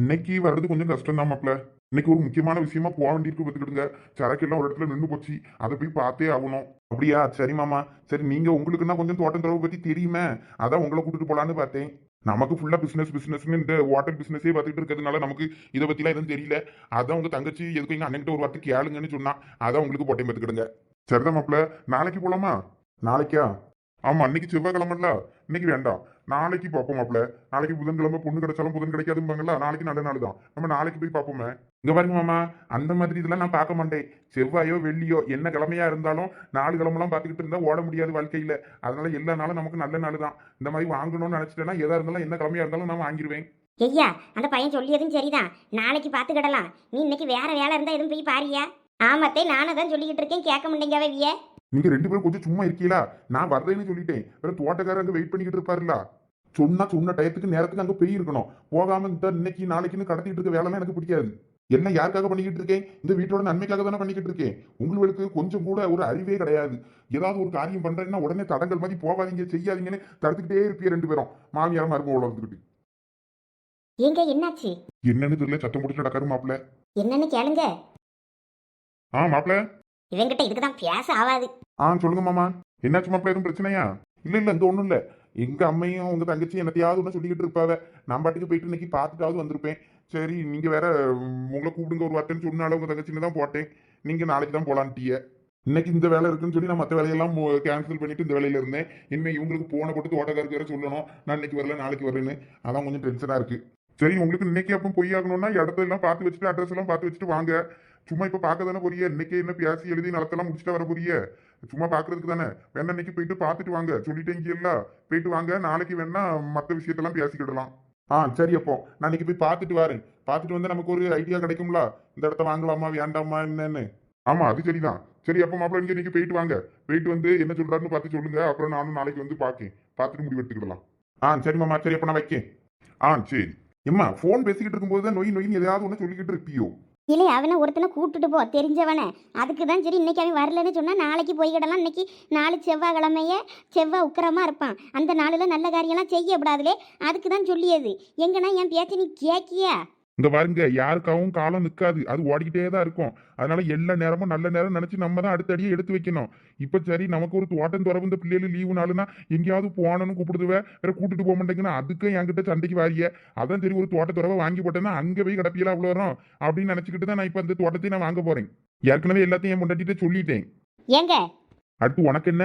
இன்னைக்கு வர்றது கொஞ்சம் கஷ்டம் தான் மாப்பிள இன்னைக்கு ஒரு முக்கியமான விஷயமா போக வேண்டியிருக்கு பார்த்துக்கிடுங்க. சரக்கெல்லாம் ஒரு இடத்துல நின்று போச்சு. அதை போய் பார்த்தே ஆகணும். அப்படியா? சரி மாமா. சரி நீங்க உங்களுக்குன்னா கொஞ்சம் தோட்டம் துறவை பத்தி தெரியுமே. அதான் உங்களை கூட்டிட்டு போலான்னு பார்த்தேன். நமக்கு ஃபுல்லா பிசினஸ் பிசினஸ்னு இந்த வாட்டர் பிசினஸே பார்த்துட்டு இருக்கிறதுனால நமக்கு இதை பத்திலாம் எதுவும் தெரியல. அதான் உங்க தங்கச்சி எதுக்கு எங்க அண்ணன்கிட்ட ஒரு வார்த்தை கேளுங்கன்னு சொன்னா. அதான் உங்களுக்கு போட்டேன் பார்த்துக்கிடுங்க. சரிதான் மாப்பிள்ள. நாளைக்கு போலாமா? நாளைக்கா? ஆமா அன்னைக்கு செவ்வாய்க்கிழமைல இன்னைக்கு வேண்டாம். நாளைக்கு பார்ப்போம் மாப்ள நாளைக்கு புதன்கிழமை பொண்ணு கிடைச்சாலும் புதன் கிடைக்காதும்பாங்களா நாளைக்கு நல்ல நாள் தான் நம்ம நாளைக்கு போய் பார்ப்போமே இங்க பாருங்க மாமா அந்த மாதிரி இதெல்லாம் நான் பார்க்க மாட்டேன். செவ்வாயோ வெள்ளியோ என்ன கிழமையா இருந்தாலும் நாலு கிழமெல்லாம் பார்த்துக்கிட்டு இருந்தா ஓட முடியாது வாழ்க்கையில. அதனால எல்லா நாளும் நமக்கு நல்ல நாள் தான் இந்த மாதிரி வாங்கணும்னு நினைச்சிட்டேன்னா எதா இருந்தாலும் என்ன கிழமையா இருந்தாலும் நான் வாங்கிடுவேன் ஐயா அந்த பையன் சொல்லியதும் சரிதான். நாளைக்கு பார்த்துக்கிடலாம். நீ இன்னைக்கு வேற வேலை இருந்தா எதுவும் போய் பாரியா? ஆமத்தை நானும் தான் சொல்லிக்கிட்டு இருக்கேன். கேட்க முடியங்கவே விய. நீங்க ரெண்டு பேரும் கொஞ்சம் சும்மா இருக்கீங்களா நான் வர்றேன்னு சொல்லிட்டேன். வேற தோட்டக்காரர் அங்க வெயிட் பண்ணிக்கிட்டு இருப்பாருல சொன்னா சொன்ன டயத்துக்கு நேரத்துக்கு அங்க போய் இருக்கணும். போகாம இந்த இன்னைக்கு நாளைக்குன்னு கடத்திட்டு இருக்க வேலைலாம் எனக்கு பிடிக்காது. என்ன யாருக்காக பண்ணிக்கிட்டு இருக்கேன்? இந்த வீட்டோட நன்மைக்காக தானே பண்ணிக்கிட்டு இருக்கேன். உங்களுக்கு கொஞ்சம் கூட ஒரு அறிவே கிடையாது. ஏதாவது ஒரு காரியம் பண்றேன்னா உடனே தடங்கள் மாதிரி போகாதீங்க செய்யாதீங்கன்னு தடுத்துக்கிட்டே இருப்பீங்க ரெண்டு பேரும். மாமியார மருமக வளர்ந்துக்கிட்டு ஏங்க என்னாச்சு? என்னன்னு தெரியல சத்தம் போட்டு நடக்காரு மாப்பிள்ள. என்னன்னு கேளுங்க. ஆ மாப்பிள்ள? இவங்கிட்ட இதுக்கு தான் பேச ஆகாது. ஆ சொல்லுங்க மாமா. என்னாச்சு மாப்பிள்ள எதுவும் பிரச்சனையா? இல்ல இல்ல இந்த ஒண்ணும் இல்ல. எங்க அம்மையும் உங்க தங்கச்சி என்னத்தையாவது ஒன்று சொல்லிக்கிட்டு இருப்பாவ. நான் பாட்டுக்கு போயிட்டு இன்னைக்கு பார்த்துட்டாவது வந்திருப்பேன். சரி நீங்க வேற உங்களை கூப்பிடுங்க ஒரு வார்த்தைன்னு சொன்னால உங்க தங்கச்சின்னு தான் போட்டேன். நீங்க நாளைக்கு தான் போலான்ட்டிய இன்னைக்கு இந்த வேலை இருக்குன்னு சொல்லி நான் மற்ற வேலையெல்லாம் கேன்சல் பண்ணிட்டு இந்த வேலையில இருந்தேன். இனிமே இவங்களுக்கு போன போட்டு தோட்டக்காருக்கு வேற சொல்லணும். நான் இன்னைக்கு வரல நாளைக்கு வரேன்னு. அதான் கொஞ்சம் டென்ஷனா இருக்கு. சரி உங்களுக்கு இன்னைக்கு அப்போ பொய் ஆகணும்னா இடத்த எல்லாம் பார்த்து வச்சுட்டு அட்ரஸ் எல்லாம் பார்த்து வச்சுட்டு வாங்க. சும்மா இப்போ பார்க்க தானே போறிய? இன்னைக்கு என்ன பேசி எழுதி நிலத்தெல்லாம் முடிச்சுட்டு வர போறிய சும்மா பார்க்கறதுக்கு தானே? வேணா இன்னைக்கு போயிட்டு பார்த்துட்டு வாங்க. சொல்லிட்டேங்கல்ல போயிட்டு வாங்க. நாளைக்கு வேணா மற்ற விஷயத்தெல்லாம் பேசிக்கிடலாம் ஆ சரி அப்போ. நான் இன்னைக்கு போய் பார்த்துட்டு வரேன். பார்த்துட்டு வந்து நமக்கு ஒரு ஐடியா கிடைக்கும்ல? இந்த இடத்த வாங்கலாமா வேண்டாமா என்னன்னு? ஆமா அது சரிதான். சரி அப்போ மாப்பிள்ள நீங்க இன்னைக்கு போயிட்டு வாங்க. போயிட்டு வந்து என்ன சொல்றாருன்னு பார்த்து சொல்லுங்க. அப்புறம் நானும் நாளைக்கு வந்து பார்க்கேன். பார்த்துட்டு முடிவு எடுத்துக்கிடலாம் ஆ சரி மாமா. சரி அப்போ நான் வைக்கேன். ஆ சரி. எம்மா ஃபோன் பேசிக்கிட்டு இருக்கும்போது தான் நொய் நொய்னு எதாவது ஒன்று சொல்லிக்கிட்டு இருப்பியோ? இல்லை அவனை ஒருத்தனை கூட்டுட்டு போ தெரிஞ்சவனை. அதுக்கு தான் சரி இன்னைக்கு அவன் வரலன்னு சொன்னால் நாளைக்கு போய்கிடலாம் இன்னைக்கு நாலு செவ்வாய்க்கிழமைய செவ்வாய் உக்கிரமா இருப்பான். அந்த நாளில் நல்ல காரியம்லாம் செய்யப்படாதுலே. அதுக்கு தான் சொல்லியது. எங்கன்னா என் பேச்சை நீ கேட்கியா? இங்க பாருங்க யாருக்காகவும் காலம் நிக்காது. அது ஓடிக்கிட்டே தான் இருக்கும். அதனால எல்லா நேரமும் நல்ல நேரம் நினைச்சு நம்ம தான் அடுத்த அடியை எடுத்து வைக்கணும். இப்ப சரி நமக்கு ஒரு தோட்டம் துறவு இந்த பிள்ளைகள் லீவு நாளுனா எங்கேயாவது போகணும்னு கூப்பிடுதுவ வேற கூட்டிட்டு போக மாட்டேங்கன்னா அதுக்கும் என்கிட்ட சண்டைக்கு வாரிய. அதான் சரி ஒரு தோட்ட துறவை வாங்கி போட்டேன்னா அங்க போய் கிடப்பியலாம் அவ்வளோ வரும் அப்படின்னு நினைச்சுக்கிட்டு தான் நான் இப்ப அந்த தோட்டத்தை நான் வாங்க போறேன். ஏற்கனவே எல்லாத்தையும் என் முன்னாடிட்டு சொல்லிட்டேன். ஏங்க? அடுத்து உனக்கு என்ன?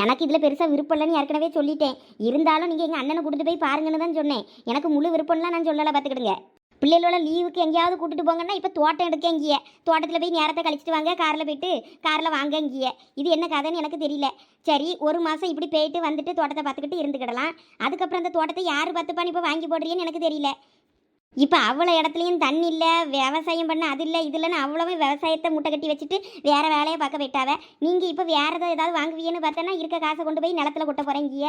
எனக்கு இதில் பெருசாக விருப்பம் இல்லைன்னு ஏற்கனவே சொல்லிட்டேன். இருந்தாலும் நீங்கள் எங்கள் அண்ணனை கூட்டிட்டு போய் பாருங்கன்னு தான் சொன்னேன். எனக்கு முழு விருப்பம்லாம் நான் சொல்லலை பார்த்துக்கிடுங்க பிள்ளைகளோட லீவுக்கு எங்கேயாவது கூட்டிட்டு போங்கன்னா இப்போ தோட்டம் எடுக்க இங்கேயே. தோட்டத்தில் போய் நேரத்தை கழிச்சிட்டு வாங்க காரில் போயிட்டு காரில் வாங்க இங்கேயே. இது என்ன கதைன்னு எனக்கு தெரியல. சரி ஒரு மாதம் இப்படி போயிட்டு வந்துட்டு தோட்டத்தை பார்த்துக்கிட்டு இருந்துக்கிடலாம். அதுக்கப்புறம் அந்த தோட்டத்தை யார் பார்த்துப்பான்னு இப்போ வாங்கி போடுறீன்னு எனக்கு தெரியல. இப்போ அவ்வளோ இடத்துலையும் தண்ணி இல்லை விவசாயம் பண்ண அது இல்லை இது இல்லைன்னு அவ்வளவு விவசாயத்தை முட்டை கட்டி வச்சுட்டு வேறு வேலையை பார்க்க போயிட்டாவ. நீங்கள் இப்போ வேறு ஏதாவது ஏதாவது வாங்குவீன்னு பார்த்தோன்னா இருக்க காசை கொண்டு போய் நிலத்துல கொட்ட போகிறீங்க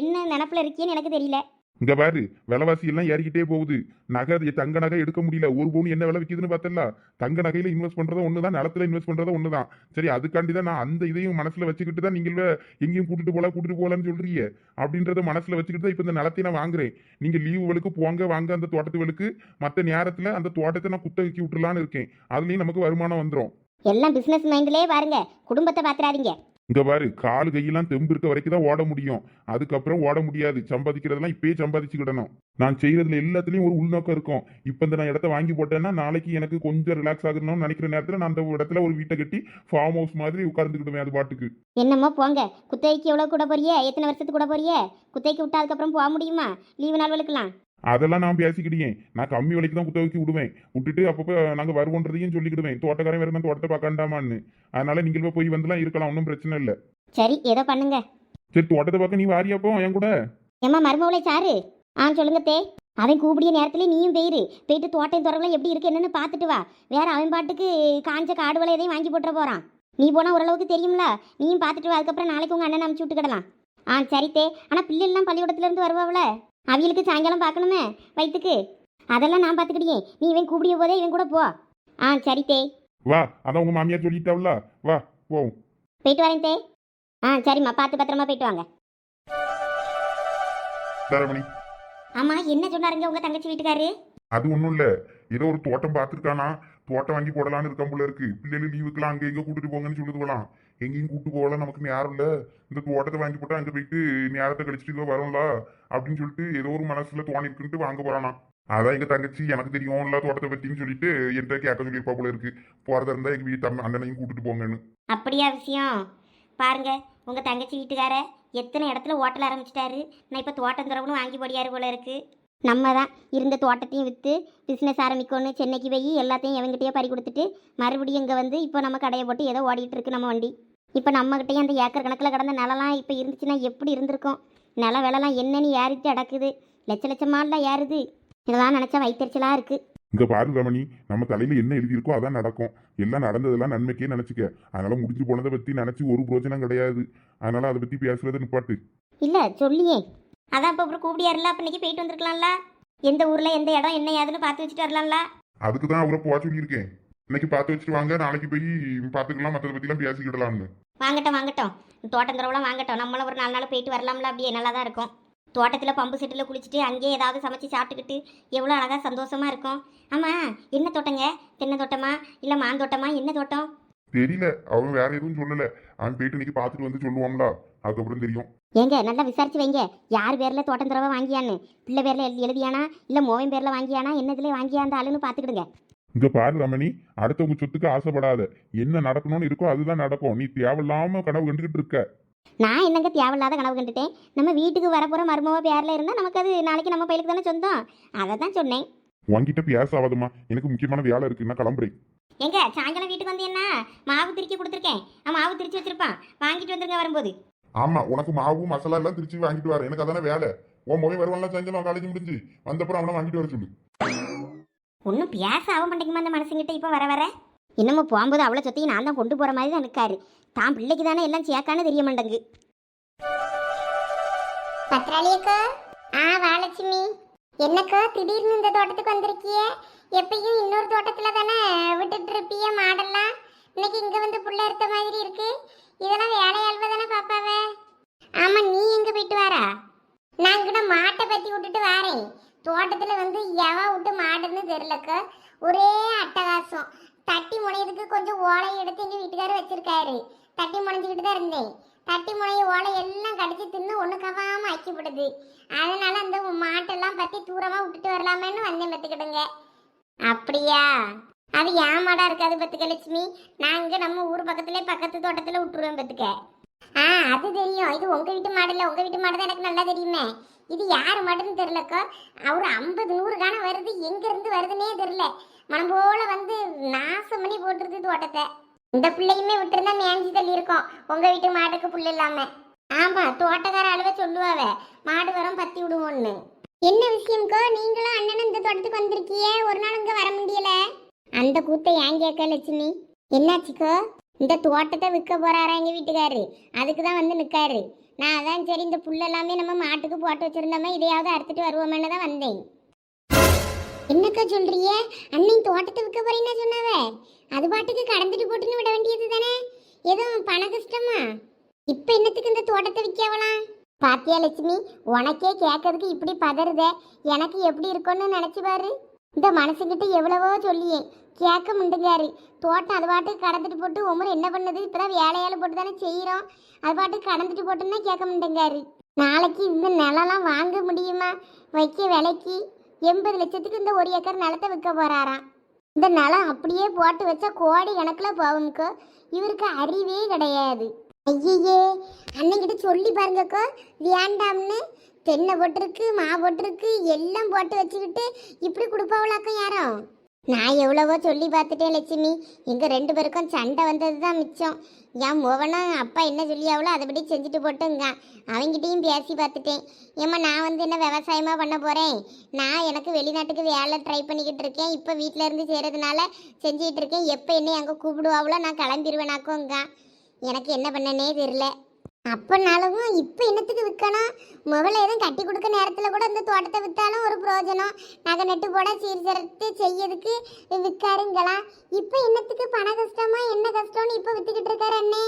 என்ன நினப்பில் இருக்கீன்னு எனக்கு தெரியல. இங்க பாரு விலைவாசி எல்லாம் ஏறிக்கிட்டே போகுது. நகை தங்க நகை எடுக்க முடியல. ஒரு பவுன் என்ன விலை விற்கிதுன்னு பார்த்தல தங்க நகையில இன்வெஸ்ட் பண்றதும் ஒண்ணுதான் நிலத்துல இன்வெஸ்ட் பண்றதும் ஒண்ணுதான். சரி அதுக்காண்டி தான் நான் அந்த இதையும் மனசுல வச்சுக்கிட்டு தான் நீங்கள் எங்கேயும் கூட்டிட்டு போல கூட்டிட்டு போகலான்னு சொல்றீங்க. அப்படின்றத மனசுல வச்சுக்கிட்டு தான் இப்ப இந்த நிலத்தை நான் வாங்குறேன். நீங்க லீவுகளுக்கு போங்க வாங்க அந்த தோட்டத்துகளுக்கு. மற்ற நேரத்துல அந்த தோட்டத்தை நான் குத்தகைக்கு விட்டுலான்னு இருக்கேன். அதுலயும் நமக்கு வருமானம் வந்துடும் எல்லாம் பிஸ்னஸ் மைண்ட்லயே பாருங்க. குடும்பத்தை பாத்துறாதீங்க. இங்க பாரு காலு கையெல்லாம் தெம்பு இருக்க வரைக்கும் தான் ஓட முடியும். அதுக்கப்புறம் ஓட முடியாது. சம்பாதிக்கிறதெல்லாம் இப்பயே சம்பாதிச்சுக்கிடணும் நான் செய்யறதுல எல்லாத்துலயும் ஒரு உள்நோக்கம் இருக்கும். இப்ப இந்த நான் இடத்த வாங்கி போட்டேன்னா நாளைக்கு எனக்கு கொஞ்சம் ரிலாக்ஸ் ஆகணும்னு நினைக்கிற நேரத்துல நான் அந்த இடத்துல ஒரு வீட்டை கட்டி ஃபார்ம் ஹவுஸ் மாதிரி உட்கார்ந்துக்கிடுவேன் அது பாட்டுக்கு. என்னமோ போங்க. குத்தகைக்கு எவ்வளவு கூட போறியே? எத்தனை வருஷத்துக்கு கூட போறியே? குத்தகைக்கு விட்டா அதுக்கப்புறம் போக முடியுமா? லீவு நாள்களுக்கெல்லாம் அதெல்லாம் நான் பேசிக்கிட்டேன். நான் கம்மி விலைக்கு தான் குத்தகைக்கு விடுவேன். விட்டுட்டு அப்பப்போ நாங்க வருவோன்றதையும் சொல்லிக்கிடுவேன். தோட்டக்காரன் வேற நான் தோட்டத்தை பார்க்கண்டாமான்னு. அதனால நீங்கள் போய் வந்துலாம் இருக்கலாம். ஒன்றும் பிரச்சனை இல்லை. சரி ஏதோ பண்ணுங்க. சரி தோட்டத்தை பார்க்க நீ வாரியாப்போ என் கூட. ஏம்மா மருமவளை சாரு. ஆ சொல்லுங்க தே. அவன் கூப்பிடிய நேரத்துல நீயும் போயிரு. போயிட்டு தோட்டம் துறவுலாம் எப்படி இருக்கு என்னன்னு பார்த்துட்டு வா. வேற அவன் பாட்டுக்கு காஞ்ச காடு வலை எதையும் வாங்கி போட்டுற போறான். நீ போனா ஓரளவுக்கு தெரியும்ல. நீயும் பார்த்துட்டு வா. அதுக்கப்புறம் நாளைக்கு உங்க அண்ணன் அனுப்பிச்சு விட்டுக்கிடலாம். ஆ சரி தே. ஆனா பிள்ளைலாம் பள்ளிக்கூடத்துல இருந்து வருவாவுல அவங்களுக்கு சாயங்காலம் பார்க்கணுமே வயிற்றுக்கு அதெல்லாம் நான் பார்த்துக்கிட்டே நீ இவன் கூப்பிடிய போதே இவன் கூட போ. ஆ சரி தே. வா அதான் உங்க மாமியார் சொல்லிட்டாவ்ல. வா போவோம். போயிட்டு வரேன் தே. ஆ சரிம்மா பார்த்து பத்திரமா போயிட்டு வாங்க. தரமணி. ஆமா என்ன சொன்னாருங்க உங்க தங்கச்சி வீட்டுக்காரு? அது ஒண்ணும் இல்ல. ஏதோ ஒரு தோட்டம் பார்த்துருக்கானா? தோட்டம் வாங்கி போடலான்னு இருக்க போல இருக்கு. பிள்ளைகள் லீவுக்குலாம் அங்கே எங்கே கூட்டிட்டு போங்கன்னு சொல்லுது போலாம் எங்கேயும் கூட்டு போகலாம் நமக்கு நேரம் இல்லை. இந்த தோட்டத்தை வாங்கி போட்டா அங்கே போயிட்டு நேரத்தை கழிச்சுட்டு இதோ வரும்ல அப்படின்னு சொல்லிட்டு ஏதோ ஒரு மனசுல தோணி இருக்குன்ட்டு வாங்க போறானா. அதான் எங்க தங்கச்சி எனக்கு தெரியும்ல தோட்டத்தை பத்தின்னு சொல்லிட்டு என்கிட்ட கேட்க சொல்லியிருப்பா போல இருக்கு. போறதா இருந்தா எங்க வீட்டு அண்ணனையும் கூட்டிட்டு போங்கன்னு. அப்படியா விஷயம்? பாருங்க உங்க தங்கச்சி வீட்டுக்கார எத்தனை இடத்துல ஹோட்டல் ஆரம்பிச்சிட்டாரு? நான் இப்போ தோட்டம் துறவுன்னு வாங்கி போடியாரு போல இருக்கு. நம்ம தான் இருந்த தோட்டத்தையும் விற்று பிஸ்னஸ் ஆரம்பிக்கணும் சென்னைக்கு போய் எல்லாத்தையும் எவங்கிட்டயோ பறி கொடுத்துட்டு மறுபடியும் இங்கே வந்து இப்போ நம்ம கடையை போட்டு ஏதோ ஓடிட்டு இருக்கு நம்ம வண்டி. இப்போ நம்மகிட்டயும் அந்த ஏக்கர் கணக்கில் கடந்த நிலம்லாம் இப்போ இருந்துச்சுன்னா எப்படி இருந்திருக்கும்? நில விலைலாம் என்னன்னு ஏறிட்டு அடக்குது. லட்ச லட்சமால ஏறுது. இதெல்லாம் நினச்சா வைத்தறிச்சலாக இருக்குது இங்க பாரு ரமணி நம்ம தலையில என்ன எழுதியிருக்கோ அதான் நடக்கும். எல்லாம் நடந்ததெல்லாம் நன்மைக்கே நினைச்சுக்க. அதனால முடிஞ்சு போனதை பத்தி நினைச்சு ஒரு பிரோஜனம் கிடையாது. அதனால அதை பத்தி பேசுறதை நிப்பாட்டு. இல்லை சொல்லியே. அதான் இப்போ அப்புறம் கூப்பிடியாருல அப்போ இன்னைக்கு போயிட்டு வந்திருக்கலாம்ல? எந்த ஊரில் எந்த இடம் என்ன ஏதுன்னு பார்த்து வச்சுட்டு வரலாம்ல? அதுக்கு தான் அவரை போக சொல்லியிருக்கேன். இன்னைக்கு பார்த்து வச்சுட்டு வாங்க நாளைக்கு போய் பார்த்துக்கலாம் மற்றதை பத்திலாம் பேசிக்கிடலாம்னு வாங்கட்டும் வாங்கட்டும். தோட்டம் தரவெல்லாம் வாங்கட்டும். நம்மளும் ஒரு நாலு நாள் போயிட்டு வரலாம்ல அப்படியே நல்லா தான் இருக்கும். தோட்டத்தில் பம்பு செட்டில் குளிச்சுட்டு அங்கேயே ஏதாவது சமைச்சு சாப்பிட்டுக்கிட்டு எவ்வளோ அழகாக சந்தோஷமா இருக்கும். ஆமாம் என்ன தோட்டங்க? தென்னை தோட்டமா? இல்லை மாந்தோட்டமா என்ன தோட்டம்? தெரியல. அவன் வேற எதுவும் சொல்லல. அவன் போயிட்டு இன்னைக்கு பார்த்துட்டு வந்து சொல்லுவான்ல. அதுக்கப்புறம் தெரியும். ஏங்க நல்லா விசாரிச்சு வைங்க. யார் பேரில் தோட்டம் தரவா வாங்கியான்னு? பிள்ளை பேரில் எழுதி எழுதியானா? இல்லை மோவன் பேரில் வாங்கியானா? என்னதுல வாங்கியா அந்த ஆளுன்னு பார்த்துக்கிடுங்க இங்க பாரு ரமணி அடுத்தவங்க சொத்துக்கு ஆசைப்படாத. என்ன நடக்கணும்னு இருக்கோ அதுதான் நடக்கும். நீ தேவையில்லாம கனவு கண்டுகிட்டு இருக்க. நான் என்னங்க தேவையில்லாத கனவு கண்டுட்டேன்? நம்ம வீட்டுக்கு வரப்போகிற மருமவ பேரில் இருந்தால் நமக்கு அது நாளைக்கு நம்ம பையலுக்கு தானே சொந்தம்? அதை தான் சொன்னேன். உன்கிட்ட பேச ஆகாதம்மா எனக்கு முக்கியமான வேலை இருக்கு. நான் கிளம்புறேன். எங்க சாயங்காலம் வீட்டுக்கு வந்து என்ன மாவு திருக்கி கொடுத்துருக்கேன். மாவு திரிச்சு வச்சிருப்பான். வாங்கிட்டு வந்துருங்க வரும்போது. ஆமா உனக்கு மாவு மசாலா எல்லாம் திருச்சி வாங்கிட்டு வரேன். எனக்கு அதானே வேலை. உன் மொழி வருவான்ல செஞ்சு காலேஜ் முடிஞ்சு. வந்தப்புறம் அவனை வாங்கிட்டு வர சொல்லு. ஒன்றும் பேச ஆக மாட்டேங்குமா அந்த மனுஷங்கிட்ட இப்போ வர வர? இன்னமும் போகும்போது அவ்வளோ சொத்தையும் நான் தான் கொண்டு போகிற மாதிரி தான் இருக்காரு. தான் பிள்ளைக்கு தானே எல்லாம் சேர்க்கான்னு தெரிய மாட்டேங்கு பத்ராளியக்கா? ஆ வாலட்சுமி. என்னக்கா திடீர்னு இந்த தோட்டத்துக்கு வந்திருக்கிய? எப்பயும் இன்னொரு தோட்டத்துல தானே விட்டுட்டு இருப்பிய மாடெல்லாம்? இன்னைக்கு இங்க வந்து புள்ள இருந்த மாதிரி இருக்கு. இதெல்லாம் வேலையாள்வ தானே பாப்பாவ? ஆமா நீ எங்க போயிட்டு வாரா? நான் கூட மாட்டை பத்தி விட்டுட்டு வாரேன். தோட்டத்துல வந்து எவ விட்டு மாடுன்னு தெரியலக்க. ஒரே அட்டகாசம். தட்டி முனையதுக்கு கொஞ்சம் ஓலை எடுத்து எங்க வீட்டுக்காரர் வச்சிருக்காரு. தட்டி முனைஞ்சுக்கிட்டு தான் இருந்தேன். தட்டி முனைய ஓலை எல்லாம் கடிச்சு தின்னு ஒன்று கவாம அக்கிப்படுது அதனால அந்த மாட்டெல்லாம் பத்தி தூரமா விட்டுட்டு வரலாமேன்னு வந்தேன் பத்துக்கிடுங்க அப்படியா? அது ஏன் மாடா இருக்காது பத்துக்க லட்சுமி. நான் இங்கே நம்ம ஊர் பக்கத்துலேயே பக்கத்து தோட்டத்தில் விட்டுருவேன் பத்துக்க. ஆ அது தெரியும். இது உங்க வீட்டு மாடு இல்லை உங்க வீட்டு மாடு தான் எனக்கு நல்லா தெரியுமே. இது யார் மாடுன்னு தெரிலக்கோ அவர் ஐம்பது நூறு காண வருது. எங்கேருந்து வருதுன்னே தெரியல. மனம் போல வந்து நாசம் பண்ணி போட்டுருது தோட்டத்தை. இந்த பிள்ளையுமே விட்டுருந்தா மேஞ்சி தள்ளி இருக்கும் உங்க வீட்டு மாடுக்கு புல் இல்லாமல் ஆமாம் தோட்டக்கார அளவு சொல்லுவாவ. மாடு வரம் பத்தி விடுவோன்னு என்ன விஷயம்க்கோ? நீங்களும் அண்ணனும் இந்த தோட்டத்துக்கு வந்திருக்கியே. ஒரு நாள் இங்கே வர முடியல. அந்த கூத்தை ஏன் கேட்க லட்சுமி? என்னாச்சுக்கோ? இந்த தோட்டத்தை விற்க போறாரா எங்க வீட்டுக்காரு? அதுக்கு தான் வந்து நிக்காரு. நான் அதான் சரி இந்த புல் எல்லாமே நம்ம மாட்டுக்கு போட்டு வச்சிருந்தோமே இதையாவது அறுத்துட்டு வருவோமேன்னு தான் வந்தேன். என்னக்கா சொல்றிய அண்ணன் தோட்டத்தை விற்க போறேன்னு சொன்னாவ? அது பாட்டுக்கு கடந்துட்டு போட்டுன்னு விட வேண்டியது தானே? எதுவும் பண கஷ்டமா? இப்ப என்னத்துக்கு இந்த தோட்டத்தை விற்கவலாம்? பாத்தியா லட்சுமி உனக்கே கேட்கறதுக்கு இப்படி பதறுதே. எனக்கு எப்படி இருக்கும்னு நினைச்சு பாரு. இந்த மனசுக்கிட்ட எவ்வளவோ சொல்லியே. கேட்க முண்டுங்காரு தோட்டம் அது பாட்டுக்கு கடந்துட்டு போட்டு உமர் என்ன பண்ணுது? இப்போதான் வேலையால போட்டு தானே செய்கிறோம் அது பாட்டுக்கு கடந்துட்டு போட்டுன்னா கேட்க முண்டுங்காரு நாளைக்கு இந்த நிலம்லாம் வாங்க முடியுமா? வைக்க விலைக்கு எண்பது லட்சத்துக்கு இந்த ஒரு ஏக்கர் நிலத்தை விற்க போகிறாராம் இந்த நிலம் அப்படியே போட்டு வச்சா கோடி கணக்கில் போகும்க்கோ இவருக்கு அறிவே கிடையாது. ஐயே அன்னைக்கிட்ட சொல்லி பாருங்கக்கோ. வேண்டாம்னு. தென்னை போட்டிருக்கு மா போட்டிருக்கு எல்லாம் போட்டு வச்சுக்கிட்டு இப்படி கொடுப்பாவளாக்கம் யாரும் நான் எவ்வளவோ சொல்லி பார்த்துட்டேன் லட்சுமி. எங்கள் ரெண்டு பேருக்கும் சண்டை வந்தது தான் மிச்சம். என் முவனும் அப்பா என்ன சொல்லியாவளோ அதைப்படி செஞ்சுட்டு போட்டுங்க. அவங்ககிட்டையும் பேசி பார்த்துட்டேன். ஏம்மா நான் வந்து என்ன விவசாயமாக பண்ண போகிறேன் நான் எனக்கு வெளிநாட்டுக்கு வேலை ட்ரை பண்ணிக்கிட்டு இருக்கேன். இப்போ வீட்டில் இருந்து செய்கிறதுனால செஞ்சுக்கிட்டு இருக்கேன். எப்போ என்ன அங்கே கூப்பிடுவாவளோ நான் கிளம்பிடுவேனாக்கோங்க எனக்கு என்ன பண்ணனே தெரில அப்போனாலும் இப்போ என்னத்துக்கு விற்கணும் முதல்ல எதுவும் கட்டி கொடுக்க நேரத்தில் கூட இந்த தோட்டத்தை விற்றாலும் ஒரு பிரயோஜனம். நகை நட்டு போட சீர்திருத்து செய்யறதுக்கு விற்காருங்களா இப்போ என்னத்துக்கு பண கஷ்டமா என்ன கஷ்டம்னு இப்போ விற்றுக்கிட்டு இருக்காரு அண்ணே?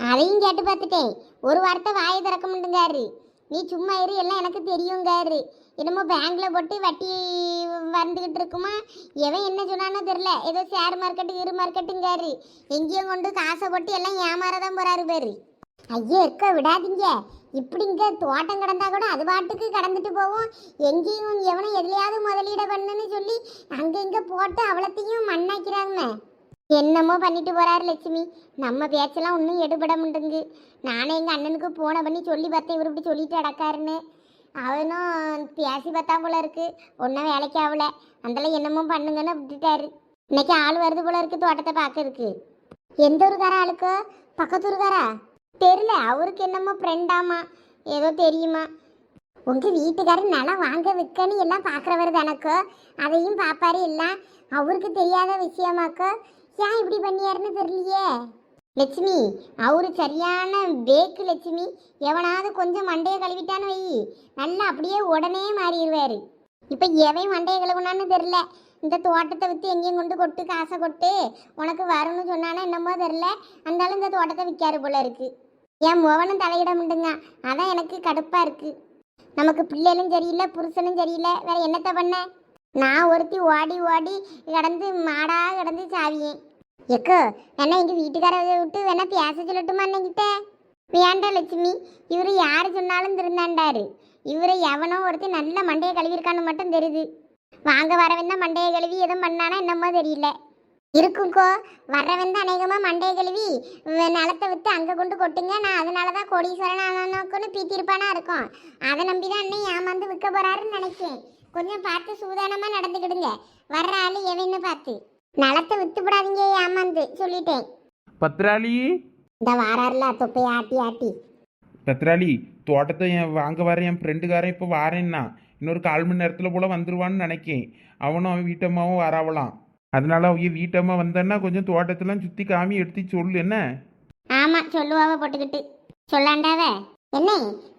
அதையும் கேட்டு பார்த்துட்டேன். ஒரு வார்த்தை வாயை திறக்க முடியுங்காரு நீ சும்மா இரு எல்லாம் எனக்கு தெரியுங்காரு. என்னமோ பேங்க்ல போட்டு வட்டி வந்துக்கிட்டு இருக்குமா? எவன் என்ன சொன்னானோ தெரில ஏதோ ஷேர் மார்க்கெட்டு இரு மார்க்கெட்டுங்காரு எங்கேயும் கொண்டு காசை போட்டு எல்லாம் ஏமாறதான் போறாரு பேரு. ஐயோ இருக்க விடாதீங்க. இப்படிங்க தோட்டம் கிடந்தா கூட அது பாட்டுக்கு கடந்துட்டு போவோம். எங்கேயும் எவனும் எதுலையாவது முதலீடு பண்ணுன்னு சொல்லி அங்கே இங்கே போட்டு அவ்வளோத்தையும் மண்ணாக்கிறாங்க. என்னமோ பண்ணிட்டு போறாரு லட்சுமி. நம்ம பேச்செல்லாம் ஒன்றும் எடுபட முடியுங்க நானே எங்கள் அண்ணனுக்கு போன பண்ணி சொல்லி பார்த்தேன். இவர் இப்படி சொல்லிட்டு அடக்காருன்னு அவனும் பேசி பார்த்தா போல இருக்கு. ஒன்றும் வேலைக்கு ஆகல. அதெல்லாம் என்னமோ பண்ணுங்கன்னு விட்டுட்டாரு. இன்னைக்கு ஆள் வருது போல இருக்கு தோட்டத்தை பார்க்கறதுக்கு. எந்த ஊருக்காரா ஆளுக்கோ? பக்கத்து ஊருக்காரா? தெரில அவருக்கு என்னமோ ஃப்ரெண்டாமா ஏதோ தெரியுமா. உங்க வீட்டுக்காரர் நிலம் வாங்க விற்கன்னு எல்லாம் பார்க்குறவர் தானக்கோ? அதையும் பார்ப்பாரு எல்லாம் அவருக்கு தெரியாத விஷயமாக்கோ? ஏன் இப்படி பண்ணியாருன்னு தெரியலையே. லட்சுமி அவரு சரியான பேக்கு லட்சுமி. எவனாவது கொஞ்சம் மண்டையை கழுவிட்டான்னு வை. நல்லா அப்படியே உடனே மாறிடுவாரு. இப்போ எவன் மண்டையை கழுவுனான்னு தெரில இந்த தோட்டத்தை விற்று எங்கேயும் கொண்டு கொட்டு காசை கொட்டு உனக்கு வரும்னு சொன்னானா என்னமோ தெரில அந்தாலும் இந்த தோட்டத்தை விற்காரு போல இருக்குது என் முவனும் தலையிட முடியுங்க அதான் எனக்கு கடுப்பாக இருக்குது நமக்கு பிள்ளைகளும் சரியில்லை புருஷனும் சரியில்லை. வேற என்னத்தை பண்ண? நான் ஒருத்தி ஓடி ஓடி கிடந்து மாடா கிடந்து சாவியேன். எக்கோ என்ன எங்கள் வீட்டுக்காரரை விட்டு வேணா பேச சொல்லட்டுமா அண்ணங்கிட்ட வேண்டாம் லட்சுமி. இவர் யார் சொன்னாலும் திருந்தாண்டாரு. இவரை எவனோ ஒருத்தி நல்ல மண்டையை கழுவிருக்கான்னு மட்டும் தெரியுது. வாங்க வரவன் தான் மண்டையை கழுவி எதுவும் பண்ணானா என்னமோ தெரியல. இருக்குங்கோ. வர்றவன் தான் அநேகமாக மண்டையை கழுவி நிலத்தை விற்று அங்கே கொண்டு கொட்டுங்க. நான் அதனால தான் கோடீஸ்வரன் ஆனானோக்குன்னு பீத்திருப்பானா இருக்கும். அதை நம்பி தான் அண்ணன் ஏமாந்து விற்க போறாருன்னு நினைச்சேன் கொஞ்சம் பார்த்து சூதானமாக நடந்துக்கிடுங்க. வர்ற ஆள் எவன்னு பார்த்து. நிலத்தை விற்று விடாதீங்க ஏமாந்து சொல்லிட்டேன். பத்ராளி? இந்த வாரார்ல தொப்பையை ஆட்டி ஆட்டி. பத்ராளி தோட்டத்தை என் வாங்க வர என் ஃப்ரெண்டுக்காரன் இப்போ வாரேன்னா. இன்னொரு கால் மணி நேரத்தில் போல் வந்துருவான்னு நினைக்கேன். அவனும் அவன் வீட்டம்மாவும் வராவலாம். அதனால அவங்க வீட்டம்மா வந்தேன்னா கொஞ்சம் தோட்டத்தெல்லாம் சுற்றி காமி எடுத்து சொல்லு என்ன? ஆமாம் சொல்லுவாவ போட்டுக்கிட்டு. சொல்லாண்டாவ? என்ன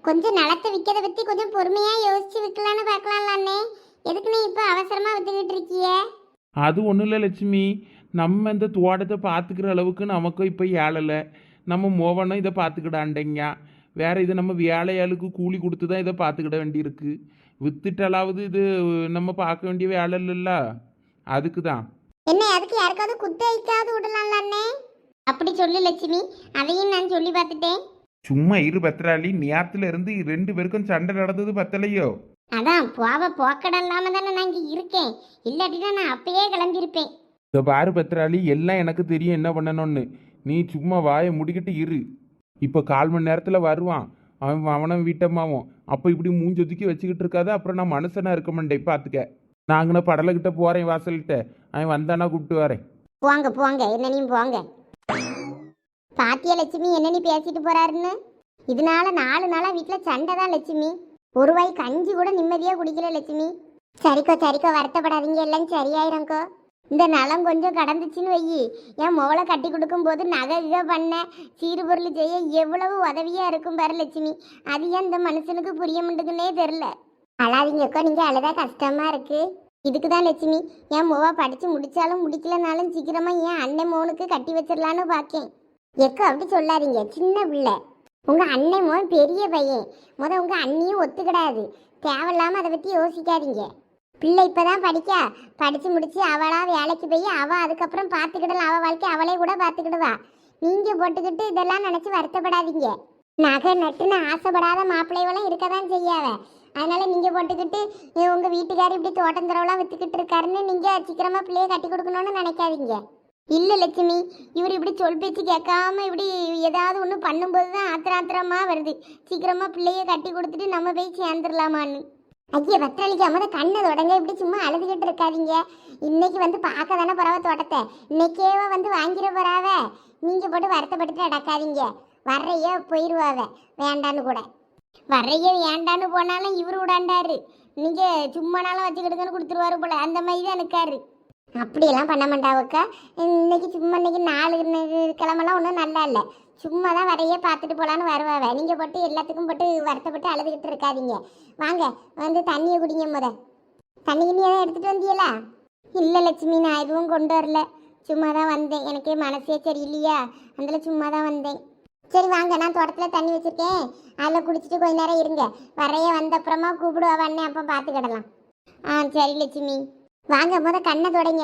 கொஞ்சம் நிலத்தை விற்கிறத பற்றி கொஞ்சம் பொறுமையாக யோசிச்சு விற்கலான்னு பார்க்கலாம்ல அண்ணே. எதுக்கு நீ இப்போ அவசரமாக விற்றுக்கிட்டு இருக்கியே? அது ஒன்றும் இல்லை லட்சுமி. நம்ம இந்த தோட்டத்தை பார்த்துக்கிற அளவுக்கு நமக்கு இப்போ ஏழலை நம்ம மோவனும் இதை பார்த்துக்கிடாண்டேங்க வேற இது நம்ம வேலையாளுக்கு கூலி கொடுத்து தான் இதை பார்த்துக்கிட வேண்டியிருக்கு. வித்துட்டாலாவது இது நம்ம பார்க்க வேண்டிய வேலை இல்லைல்ல? அதுக்கு தான் என்ன அதுக்கு யாருக்காவது குத்தகைக்காவது விடலாம்ல அண்ணே? அப்படி சொல்லு லட்சுமி. அதையும் நான் சொல்லி பார்த்துட்டேன். சும்மா இரு பத்திராளி நேரத்துல இருந்து ரெண்டு பேருக்கும் சண்டை நடந்தது பத்தலையோ? அதான் போவ போக்கடம் இல்லாம தானே நான் இங்கே இருக்கேன். இல்லாட்டினா நான் அப்பயே கிளம்பியிருப்பேன். இந்த பாரு பத்திராளி எல்லாம் எனக்கு தெரியும் என்ன பண்ணணும்னு. நீ சும்மா வாயை முடிக்கிட்டு இரு. இப்போ கால் மணி நேரத்தில் வருவான். அவன் அவனும் வீட்டம்மாவும். அப்போ இப்படி மூஞ்சொதுக்கி வச்சுக்கிட்டு இருக்காத அப்புறம் நான் மனுஷனா இருக்க மாட்டேன். பார்த்துக்க நாங்களும் படலைக்கிட்ட போகிறேன் வாசல்கிட்ட. அவன் வந்தானா கூப்பிட்டு வரேன். போங்க போங்க என்னனையும் போங்க. பாத்தியா லட்சுமி என்னன்னு பேசிட்டு போறாருன்னு? இதனால நாலு நாளா வீட்டில் சண்டை தான் லட்சுமி. ஒரு வாய் கஞ்சி கூட நிம்மதியாக குடிக்கல லட்சுமி. சரிக்கோ சரிக்கோ வருத்தப்படாதீங்க எல்லாம் சரியாயிரும்க்கோ இந்த நலம் கொஞ்சம் கடந்துச்சுன்னு வையி. என் முவலை கட்டி கொடுக்கும்போது நகை இதை பண்ண சீறு பொருள் செய்ய எவ்வளவு உதவியாக இருக்கும் பாரு லட்சுமி. அது ஏன் இந்த மனுஷனுக்கு புரிய மாட்டேங்குன்னே தெரில அழாதீங்கக்கோ நீங்கள் அழுதா கஷ்டமாக இருக்கு. இதுக்கு தான் லட்சுமி என் மோவா படித்து முடிச்சாலும் முடிக்கலனாலும் சீக்கிரமாக என் அண்ணன் மோனுக்கு கட்டி வச்சிடலான்னு பார்க்கேன் எக்கோ அப்படி சொல்லாதீங்க சின்ன பிள்ளை. உங்கள் அண்ணன் மோன் பெரிய பையன். முத உங்கள் அண்ணியும் ஒத்துக்கிடாது. தேவையில்லாமல் அதை பற்றி யோசிக்காதீங்க. பிள்ளை இப்போ தான் படிக்கா. படித்து முடிச்சு அவளா வேலைக்கு போய் அவள் அதுக்கப்புறம் பார்த்துக்கிடலாம். அவள் வாழ்க்கை அவளே கூட பார்த்துக்கிடுவா. நீங்கள் போட்டுக்கிட்டு இதெல்லாம் நினச்சி வருத்தப்படாதீங்க. நகை நட்டுன்னு ஆசைப்படாத மாப்பிள்ளைவெல்லாம் இருக்க தான் செய்யாவ அதனால நீங்கள் போட்டுக்கிட்டு உங்கள் வீட்டுக்காரர் இப்படி தோட்டம் தரவெல்லாம் விற்றுக்கிட்டு இருக்காருன்னு நீங்கள் சீக்கிரமாக பிள்ளையை கட்டி கொடுக்கணும்னு நினைக்காதீங்க. இல்லை லட்சுமி இவர் இப்படி சொல் பேச்சு கேட்காம இப்படி ஏதாவது ஒன்று பண்ணும்போது தான் ஆத்திர ஆத்திரமா வருது. சீக்கிரமாக பிள்ளையை கட்டி கொடுத்துட்டு நம்ம போய் சேர்ந்துடலாமான்னு. ஐயா பத்திரளிக்கு அம்மத கண்ணை தொடங்க இப்படி சும்மா அழுதுகிட்டு இருக்காதீங்க. இன்னைக்கு வந்து பார்க்க தானே பறவை தோட்டத்தை? இன்னைக்கேவ வந்து வாங்கிட போறாவ? நீங்க போட்டு வருத்தப்பட்டு நடக்காதீங்க. வர்றையே போயிடுவாவ வேண்டான்னு கூட. வரைய ஏண்டான்னு போனாலும் இவரு விடாண்டாரு. நீங்க சும்மானாலும் வச்சுக்கிடுங்கன்னு கொடுத்துருவாரு போல. அந்த மாதிரி தான் இருக்காரு. அப்படியெல்லாம் பண்ண மாட்டாவுக்கா. இன்னைக்கு சும்மா இன்னைக்கு நாலு கிழமெல்லாம் ஒன்றும் நல்லா இல்லை. சும்மா தான் வரைய பார்த்துட்டு போகலான்னு வருவாவே. நீங்கள் போட்டு எல்லாத்துக்கும் போட்டு வருத்தப்பட்டு அழுதுகிட்டு இருக்காதீங்க. வாங்க வந்து தண்ணியை குடிங்க முத. தண்ணி கிண்ணி எடுத்துகிட்டு வந்தீங்களா இல்லை லட்சுமி நான் எதுவும் கொண்டு வரல. சும்மா தான் வந்தேன். எனக்கே மனசே சரியில்லையா? அதில் சும்மா தான் வந்தேன். சரி வாங்க நான் தோட்டத்தில் தண்ணி வச்சுருக்கேன். அதில் குடிச்சிட்டு கொஞ்ச நேரம் இருங்க. வரைய வந்த அப்புறமா கூப்பிடுவா அண்ணே அப்போ பார்த்துக்கிடலாம் ஆ சரி லட்சுமி. வாங்க முத கண்ணை தொடங்க.